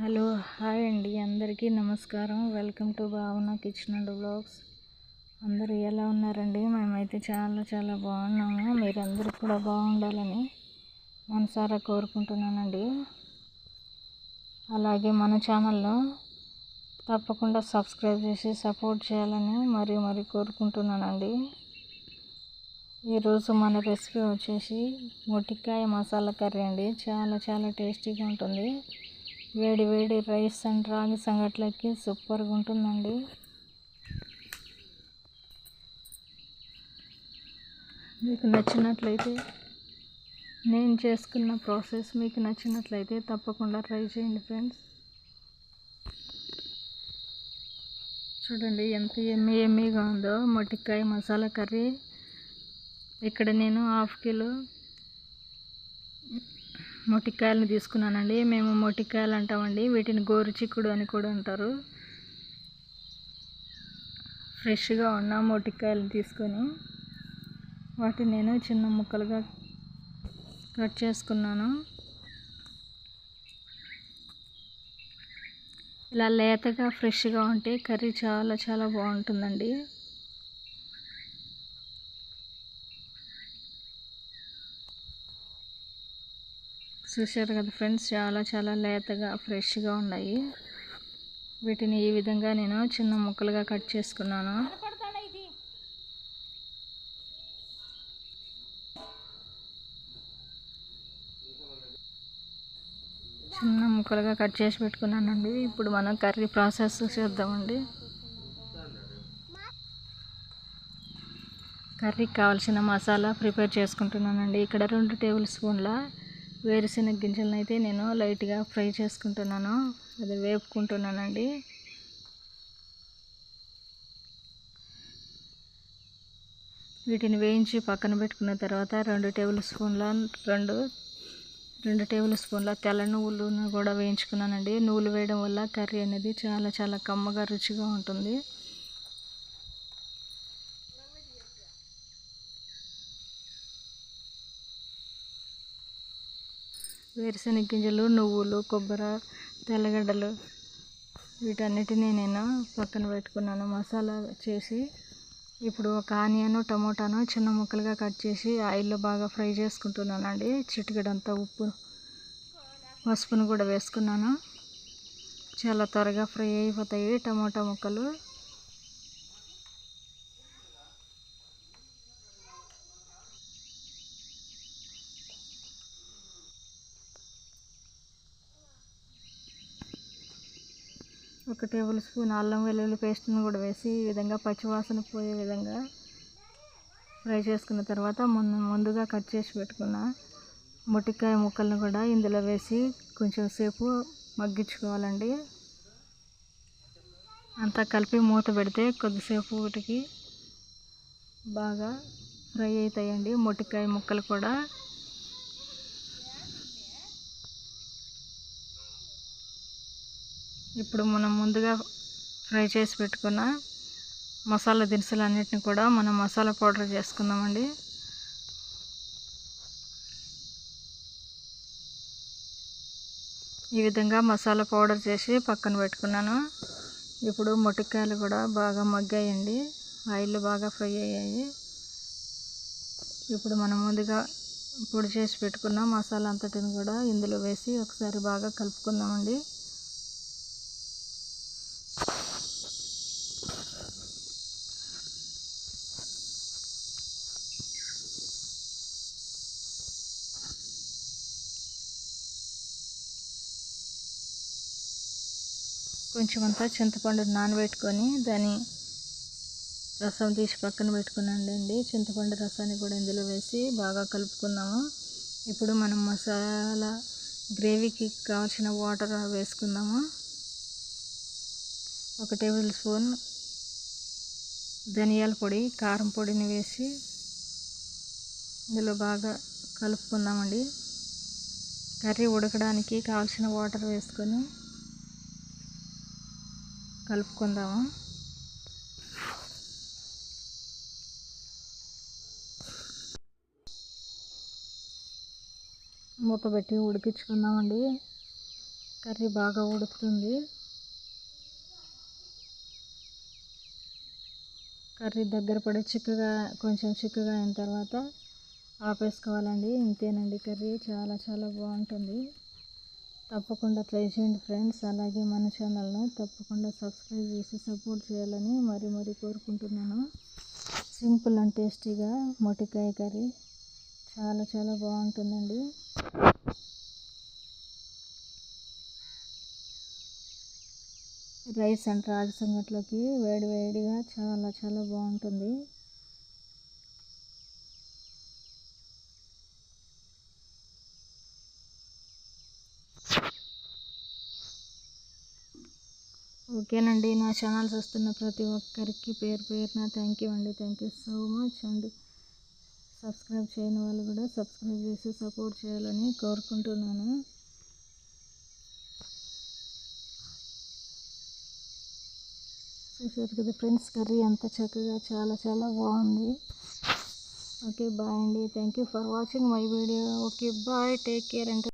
Hello hi అండి. అందరికీ నమస్కారం. Welcome to Bhavana kitchen and blogs. అందరూ ఎలా ఉన్నారండి? మేమైతే చాలా చాలా బాగున్నాము. మీరందరూ కూడా బాగుండాలని మనసారా కోరుకుంటున్నానండి. అలాగే మన ఛానల్లో తప్పకుండా సబ్స్క్రైబ్ చేసి సపోర్ట్ చేయాలని మరీ మరీ కోరుకుంటున్నానండి. ఈరోజు మన రెసిపీ వచ్చేసి మొటికాయ మసాలా కర్రీ అండి. చాలా చాలా టేస్టీగా ఉంటుంది. వేడి వేడి రైస్ అండ్ రాగి సంగట్లకి సూపర్గా ఉంటుందండి. మీకు నచ్చినట్లయితే నేను చేసుకున్న ప్రాసెస్ మీకు నచ్చినట్లయితే తప్పకుండా ట్రై చేయండి ఫ్రెండ్స్. చూడండి ఎంత ఎమ్మి ఎమ్మిగా ఉందో మొటికాయ మసాలా కర్రీ. ఇక్కడ నేను హాఫ్ కిలో మొటికాయలను తీసుకున్నానండి. మేము మొటికాయలు అంటామండి. వీటిని గోరుచిక్కుడు అని కూడా అంటారు. ఫ్రెష్గా ఉన్న మొటికాయలు తీసుకొని వాటిని నేను చిన్న ముక్కలుగా కట్ చేసుకున్నాను. ఇలా లేతగా ఫ్రెష్గా ఉంటే కర్రీ చాలా చాలా బాగుంటుందండి. చూశారు కదా ఫ్రెండ్స్ చాలా చాలా లేతగా ఫ్రెష్గా ఉన్నాయి. వీటిని ఈ విధంగా నేను చిన్న ముక్కలుగా కట్ చేసుకున్నాను. చిన్న ముక్కలుగా కట్ చేసి పెట్టుకున్నానండి. ఇప్పుడు మనం కర్రీ ప్రాసెస్ చేద్దామండి. కర్రీకి కావాల్సిన మసాలా ప్రిపేర్ చేసుకుంటున్నానండి. ఇక్కడ రెండు టేబుల్ స్పూన్ల వేరుశెనగ గింజలను అయితే నేను లైట్గా ఫ్రై చేసుకుంటున్నాను. అది వేపుకుంటున్నానండి. వీటిని వేయించి పక్కన పెట్టుకున్న తర్వాత రెండు టేబుల్ స్పూన్ల రెండు రెండు టేబుల్ స్పూన్ల తెల్ల నువ్వులను కూడా వేయించుకున్నానండి. నువ్వులు వేయడం వల్ల కర్రీ అనేది చాలా చాలా కమ్మగా రుచిగా ఉంటుంది. వేరుశనగ గింజలు నువ్వులు కొబ్బరి తెల్లగడ్డలు వీటన్నిటిని నేను పక్కన పెట్టుకున్నాను. మసాలా చేసి ఇప్పుడు ఒక ఆనియన్ టమోటాను చిన్న ముక్కలుగా కట్ చేసి ఆయిల్లో బాగా ఫ్రై చేసుకుంటున్నానండి చిటికడంతా ఉప్పు పసుపును కూడా వేసుకున్నాను. చాలా త్వరగా ఫ్రై అయిపోతాయి టమోటా ముక్కలు. ఒక టేబుల్ స్పూన్ అల్లం వెల్లుల్లి పేస్ట్ని కూడా వేసి ఈ విధంగా పచ్చివాసన పోయే విధంగా ఫ్రై చేసుకున్న తర్వాత ముందు ముందుగా కట్ చేసి పెట్టుకున్న మొటికాయ ముక్కలను కూడా ఇందులో వేసి కొంచెం సేపు మగ్గించుకోవాలండి. అంతా కలిపి మూత పెడితే కొద్దిసేపు వీటికి బాగా ఫ్రై అవుతాయండి. మొట్టికాయ ముక్కలు కూడా ఇప్పుడు మనం ముందుగా ఫ్రై చేసి పెట్టుకున్న మసాలా దినుసులు అన్నిటిని కూడా మనం మసాలా పౌడర్ చేసుకుందామండి. ఈ విధంగా మసాలా పౌడర్ చేసి పక్కన పెట్టుకున్నాను. ఇప్పుడు మొటికాయలు కూడా బాగా మగ్గాయండి. ఆయిల్ బాగా ఫ్రై అయ్యాయి. ఇప్పుడు మనం ముందుగా పొడి చేసి పెట్టుకున్న మసాలా అంతటిని కూడా ఇందులో వేసి ఒకసారి బాగా కలుపుకుందామండి. కొంచెం అంతా చింతపండు నానబెట్టుకొని దాని రసం తీసి పక్కన పెట్టుకున్నాండి చింతపండు రసాన్ని కూడా ఇందులో వేసి బాగా కలుపుకుందాము. ఇప్పుడు మనం మసాలా గ్రేవీకి కావాల్సిన వాటర్ వేసుకుందాము. ఒక టేబుల్ స్పూన్ ధనియాల పొడి కారం పొడిని వేసి ఇందులో బాగా కలుపుకుందామండి. కర్రీ ఉడకడానికి కావాల్సిన వాటర్ వేసుకొని కలుపుకుందాము? మూత పెట్టి ఉడికించుకుందామండి. కర్రీ బాగా ఉడుకుతుంది. కర్రీ దగ్గర పడి చిక్కగా కొంచెం చిక్కగా అయిన తర్వాత ఆపేసుకోవాలండి. ఇంతేనండి కర్రీ. చాలా చాలా బాగుంటుంది. తప్పకుండా ట్రై చేయండి ఫ్రెండ్స్. అలాగే మన ఛానల్ను తప్పకుండా సబ్స్క్రైబ్ చేసి సపోర్ట్ చేయాలని మరి మరి కోరుకుంటున్నాను. సింపుల్ అండ్ టేస్టీగా మొటికాయ కర్రీ చాలా చాలా బాగుంటుందండి. రైస్ అండ్ రాగి సంగట్లోకి వేడి వేడిగా చాలా చాలా బాగుంటుంది. ఓకేనండి. నా ఛానల్ చూస్తున్న ప్రతి ఒక్కరికి పేరు పేరున థ్యాంక్ యూ అండి. థ్యాంక్ యూ సో మచ్ అండి. సబ్స్క్రైబ్ చేయని వాళ్ళు కూడా సబ్స్క్రైబ్ చేసి సపోర్ట్ చేయాలని కోరుకుంటున్నాను. చూసారు కదా ఫ్రెండ్స్ కర్రీ ఎంత చక్కగా చాలా చాలా బాగుంది. ఓకే బాయ్ అండి. Thank you for watching my video okay bye take care and